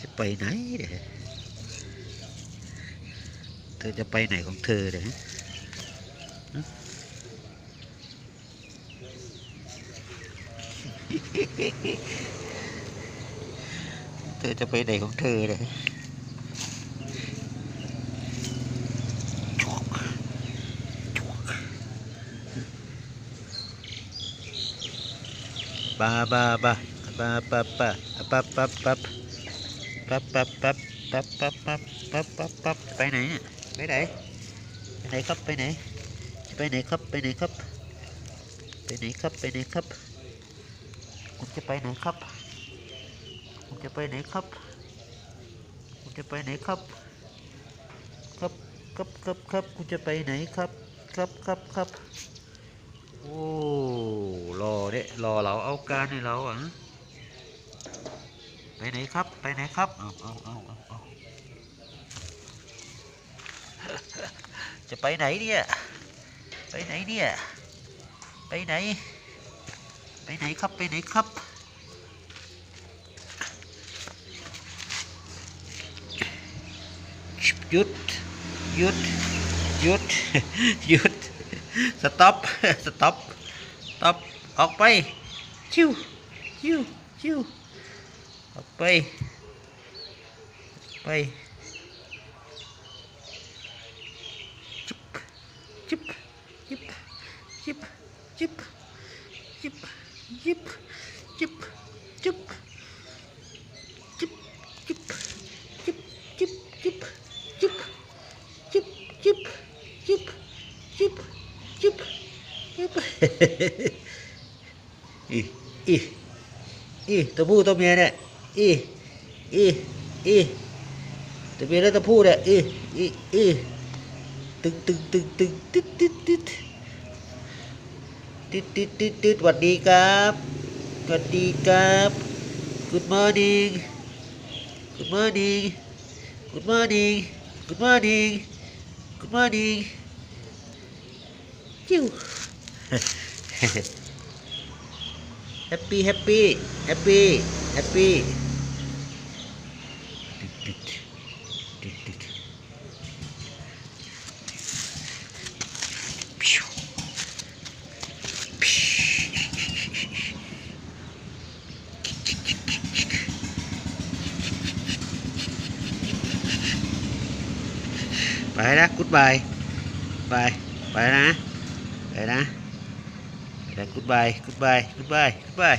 จะไปไหนเด้อเธอจะไปไหนของเธอเด้อฮะเธอจะไปไหนของเธอเด้อจวกจวกบาบาบา บาบาบปับปับปับปับปับปับปับปับปับปับปับปับไปไหนเนี่ยไปไหนไปไหนครับไปไหนไปไหนครับไปไหนครับไปไหนครับไปไหนครับคุณจะไปไหนครับคุณจะไปไหนครับคุณจะไปไหนครับครับครับครับครับคุณจะไปไหนครับครับครับครับโอ้รอเด้รอเราเอาการให้เราอะ ไปไหนครับ ไปไหนครับ เอาเอาเอาเอาเอาจะไปไหนเนี่ย ไปไหนเนี่ย ไปไหน ไปไหนครับ ไปไหนครับหยุดหยุดหยุดหยุด สต็อป สต็อป สต็อป ออกไป ชิวชิวชิว ออกไปไปจุบจุบจิบจิบจิบจิบ อีอีอีตะเปียและตัวผู้เนี่ยอีอีอีตึงตึงตึงตึงตึ๊ดตึ๊ดตึ๊ดตึ๊ดตึ๊ดตึ๊ดตึ๊ดสวัสดีครับสวัสดีครับ Good morning Good morning Good morning Good morning Good morning จิ้ว Happy Happy Happy แฮปปี้แฮปปี้แฮปปี้ไปนะกุ๊ดบายบายไปนะไปนะไปนะกุ๊ดบายกุ๊ดบายกุ๊ดบายกุ๊ดบาย